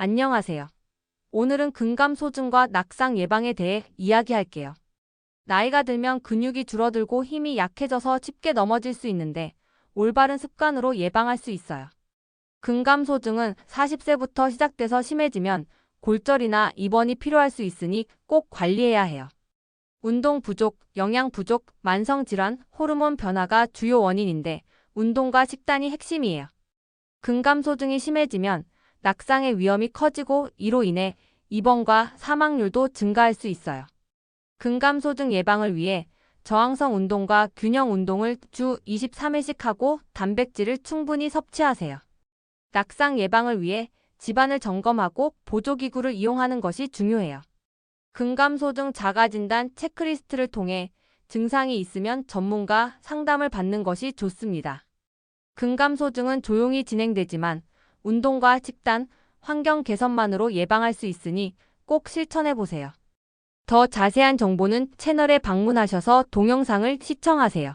안녕하세요. 오늘은 근감소증과 낙상 예방에 대해 이야기할게요. 나이가 들면 근육이 줄어들고 힘이 약해져서 쉽게 넘어질 수 있는데 올바른 습관으로 예방할 수 있어요. 근감소증은 40세부터 시작돼서 심해지면 골절이나 입원이 필요할 수 있으니 꼭 관리해야 해요. 운동 부족, 영양 부족, 만성 질환, 호르몬 변화가 주요 원인인데 운동과 식단이 핵심이에요. 근감소증이 심해지면 낙상의 위험이 커지고 이로 인해 입원과 사망률도 증가할 수 있어요. 근감소증 예방을 위해 저항성 운동과 균형 운동을 주 23회씩 하고 단백질을 충분히 섭취하세요. 낙상 예방을 위해 집안을 점검하고 보조기구를 이용하는 것이 중요해요. 근감소증 자가진단 체크리스트를 통해 증상이 있으면 전문가 상담을 받는 것이 좋습니다. 근감소증은 조용히 진행되지만 운동과 식단, 환경 개선만으로 예방할 수 있으니 꼭 실천해 보세요. 더 자세한 정보는 채널에 방문하셔서 동영상을 시청하세요.